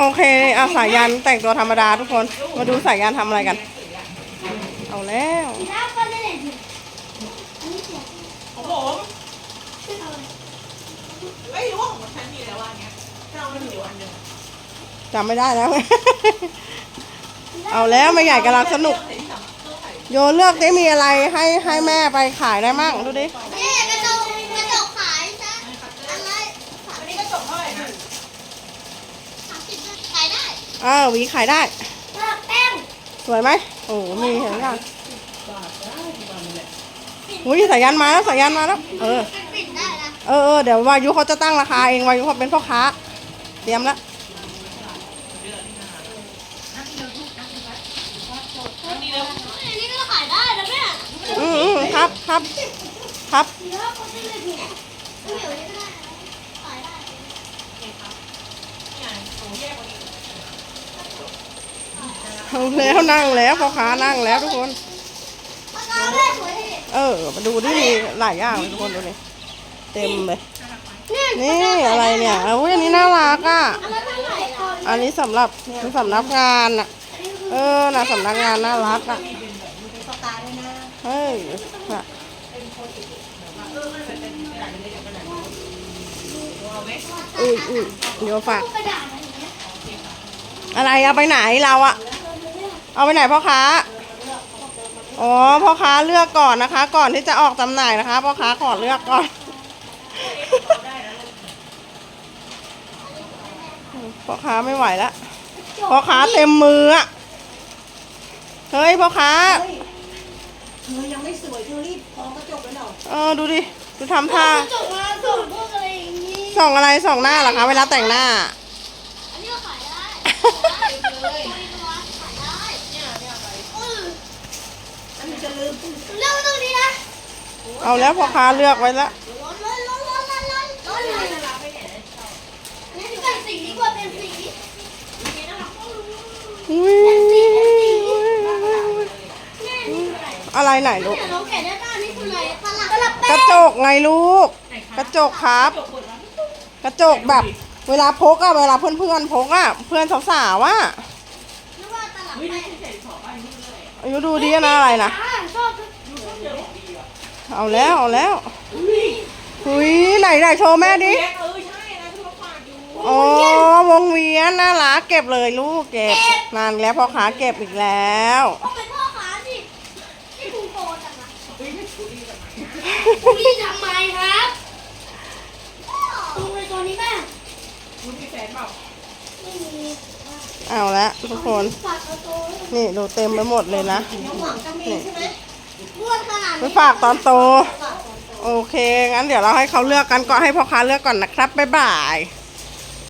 โอเคเอาสายยันแต่งตัวธรรมดาทุกคน มาดูสายยันทำอะไรกัน เอาแล้วของผมเอ้ยว่าของฉันมีแล้ววะอันเนี้ยเราไม่มีอยู่อันหนึงจำไม่ได้แล้ว เอาแล้วไม่ใหญ่กำลังสนุก โยเลือกได้มีอะไรให้ให้แม่ไปขายได้มั่งดูดิ นี่กระจกกระจกขายซะอะไร อันนี้ก็จบเท่าไหร่นะ สามสิบขายได้เออหวีขายได้แป้งสวยไหมโอ้โหมีเห็นยังอุ้ยสายยันมาแล้วสายยันมาแล้วเออเป็นปิดได้นะเออเออเดี๋ยววายุเขาจะตั้งราคาเองวายุเขาเป็นพ่อค้า เตรียมแล้วอันนี้ก็ขายได้นะแม่อืมอืมครับครับครับ เดี๋ยวเขาจะเลยถูกไม่เหนียวนี่ก็ได้ขายได้ เนี่ยโอ้แยกกว่านี้ เอาแล้วนั่งแล้วพ่อค้านั่งแล้วทุกคน เออมาดูที่มีหลายอย่างเลยทุกคนดูนี่เต็มเลยนี่อะไรเนี่ยอุ้ยอันนี้น่ารักอะอันนั้นเท่าไหร่ก่อนอันนี้สำหรับสำนักงานอะ เออนะสำนักงานน่ารักอะเฮ้ยน่ะอุ้ยอุ้ยเดี๋ยวฝากอะไรอะไรเอาไปไหนเราอะ เอาไปไหนพ่อค้า อ๋อ พ่อค้าเลือกก่อนนะคะ ก่อนที่จะออกจำหน่ายนะคะ พ่อค้าขอเลือกก่อน พ่อค้าไม่ไหวแล้ว พ่อค้าเต็มมืออะเฮ้ยพ่อค้าเธอยังไม่สวยเธอรีบพอกระจกแล้วเหรอเออดูดิ ดูทำท่า จบมาส่งพวกอะไรอย่างงี้ ส่องอะไรส่องหน้าเหรอคะ เวลาแต่งหน้า อันนี้ก็ขายได้ได้เลยขายได้เนี่ยเนี่ยอะไรเออ อันนี้จะลืมเรื่องตรงนี้นะเอาแล้วพ่อค้าเลือกไว้แล้วร้อนร้อนร้อนร้อนร้อนร้อนร้อนเลยนี่เป็นสีดีกว่าเป็นสีอุ๊ยอะไรไหนลูกเนี่ยเราแกะได้ป่ะนี่คืออะไรตลับตลับกแป้ระงจกไงลูก กระจกครับ กระจกแบบ เวลาพกอะเวลาเพื่อนๆพกอะเพื่อนสาวๆอะนึกว่าตลับเฮ้ยแป้นี่ง อายุดูดีนะอะไรนะ เอาแล้วเอาแล้วหุยไหนไหนโชว์แม่ดิแยกเออใช่นะที่เขาฝากอยู่อ๋อวงเวียนน่ารักเก็บเลยลูกเก็บ นานแล้วพ่อค้าเก็บอีกแล้วต้องเป็นพ่อค้าสิที่คุณโตจังอะที่ทำไมครับดูในตัวนี้แม่คุณมีแฟนเปล่าไม่มี เอาละทุกคน นี่ดูเต็มไปหมดเลยนะนี่ไปฝากตอนโต โอเค งั้นเดี๋ยวเราให้เขาเลือกกันก่อนให้พ่อค้าเลือกก่อนนะครับ บ๊ายบาย